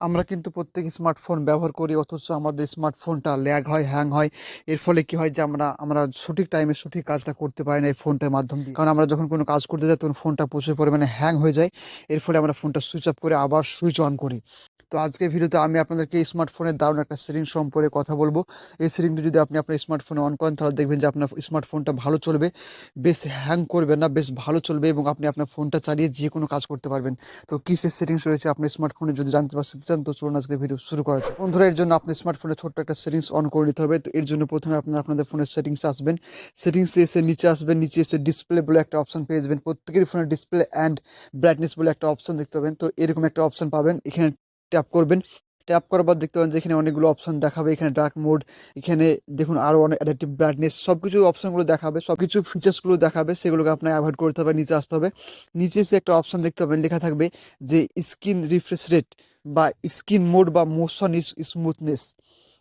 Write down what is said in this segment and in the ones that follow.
আমরা কিন্তু প্রত্যেক স্মার্টফোন ব্যবহার করি, অথচ আমাদের স্মার্টফোনটা ল্যাগ হয় হ্যাং হয়। এর ফলে কি হয় যে আমরা আমরা সঠিক টাইমে সঠিক কাজটা করতে পারি না এই ফোনটার মাধ্যম দিয়ে। কারণ আমরা যখন কোনো কাজ করতে যাই, তখন ফোনটা প্রচুর পরিমাণে হ্যাং হয়ে যায়। এর ফলে আমরা ফোনটা সুইচ অফ করে আবার সুইচ অন করি। তো আজকে ভিডিওতে আমি আপনাদেরকে স্মার্টফোনের দারুণ একটা সেটিং সম্পর্কে কথা বলব। এই সেটিংটি যদি আপনি আপনার স্মার্টফোনে অন করেন, তাহলে দেখবেন যে আপনার স্মার্টফোনটা ভালো চলবে, বেশ হ্যাং করবে না, বেশ ভালো চলবে এবং আপনি আপনার ফোনটা চালিয়ে যে কোনো কাজ করতে পারবেন। তো কিসের সেটিংস রয়েছে আপনার স্মার্টফোনে যদি জানতে পারতে চান, তো চলুন আজকে ভিডিও শুরু করা যাক। বন্ধুরা, এর জন্য আপনার স্মার্টফোনে ছোট্ট একটা সেটিংস অন করে নিতে হবে। তো এর জন্য প্রথমে আপনার, আপনাদের ফোনের সেটিংসে আসবেন। সেটিংসে এসে নিচে আসবেন। নিচে এসে ডিসপ্লে বলে একটা অপশন পেয়ে যাবেন। প্রত্যেকের ফোনের ডিসপ্লে অ্যান্ড ব্রাইটনেস বলে একটা অপশন দেখতে পাবেন। তো এরকম একটা অপশন পাবেন। এখানে ট্যাপ করবেন। ট্যাপ করার পর দেখতে পাবেন যে এখানে অনেকগুলো অপশন দেখাবে। এখানে ডার্ক মোড এখানে দেখুন আরও অনেক অ্যাডাপটিভ ব্রাইটনেস সব কিছু অপশনগুলো দেখাবে সব কিছু ফিচার্সগুলো দেখাবে, সেগুলোকে আপনার অ্যাভয়েড করতে হবে, নিচে আসতে হবে। নিচে এসে একটা অপশন দেখতে পাবেন, লেখা থাকবে যে স্কিন রিফ্রেশ রেট বা স্কিন মোড বা মোশন ইস স্মুথনেস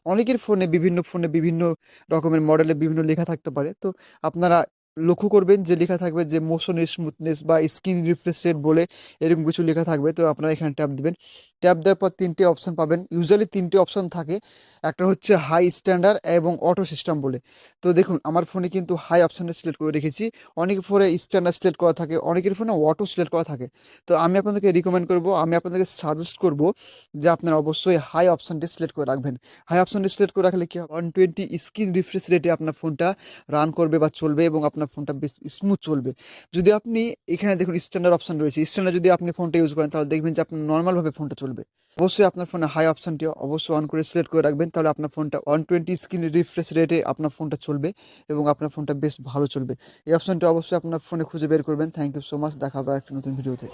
অনেকের ফোনে বিভিন্ন ফোনে বিভিন্ন রকমের মডেলে বিভিন্ন লেখা থাকতে পারে। তো আপনারা লক্ষ্য করবেন যে লেখা থাকবে যে মোশন স্মুথনেস বা স্কিন রিফ্রেশ রেট বলে এরকম কিছু লেখা থাকবে। তো আপনারা এখানে ট্যাপ দিবেন। ট্যাপ দেওয়ার পর তিনটে অপশন পাবেন। ইউজুয়ালি তিনটে অপশন থাকে। একটা হচ্ছে হাই স্ট্যান্ডার্ড এবং অটো সিস্টেম বলে। তো দেখুন, আমার ফোনে কিন্তু হাই অপশনটা সিলেক্ট করে রেখেছি। অনেকের ফোনে স্ট্যান্ডার্ড সিলেক্ট করা থাকে, অনেকের ফোনে অটো সিলেক্ট করা থাকে। তো আমি আপনাদেরকে রিকমেন্ড করব, আমি আপনাদেরকে সাজেস্ট করব যে আপনারা অবশ্যই হাই অপশনটি সিলেক্ট করে রাখবেন। হাই অপশনটি সিলেক্ট করে রাখলে কি ওয়ান টোয়েন্টি স্ক্রিন রিফ্রেশ রেটে আপনার ফোনটা রান করবে বা চলবে এবং আপনার ফোনটা বেশ স্মুথ চলবে। যদি আপনি এখানে দেখুন স্ট্যান্ডার্ড অপশন রয়েছে। স্ট্যান্ডার্ড যদি আপনি ফোনটা ইউজ করেন, তাহলে দেখবেন যে আপনার নর্মালভাবে ফোনটা চলবে। অবশ্যই আপনার ফোনে হাই অপশানটি অবশ্যই অন করে সিলেক্ট করে রাখবেন। তাহলে আপনার ফোনটা ওয়ান টোয়েন্টি স্ক্রিন রিফ্রেশ রেটে আপনার ফোনটা চলবে এবং আপনার ফোনটা বেশ ভালো চলবে। এই অপশানটি অবশ্যই আপনার ফোনে খুঁজে বের করবেন। থ্যাংক ইউ সো মাচ দেখা হবে একটা নতুন ভিডিওতে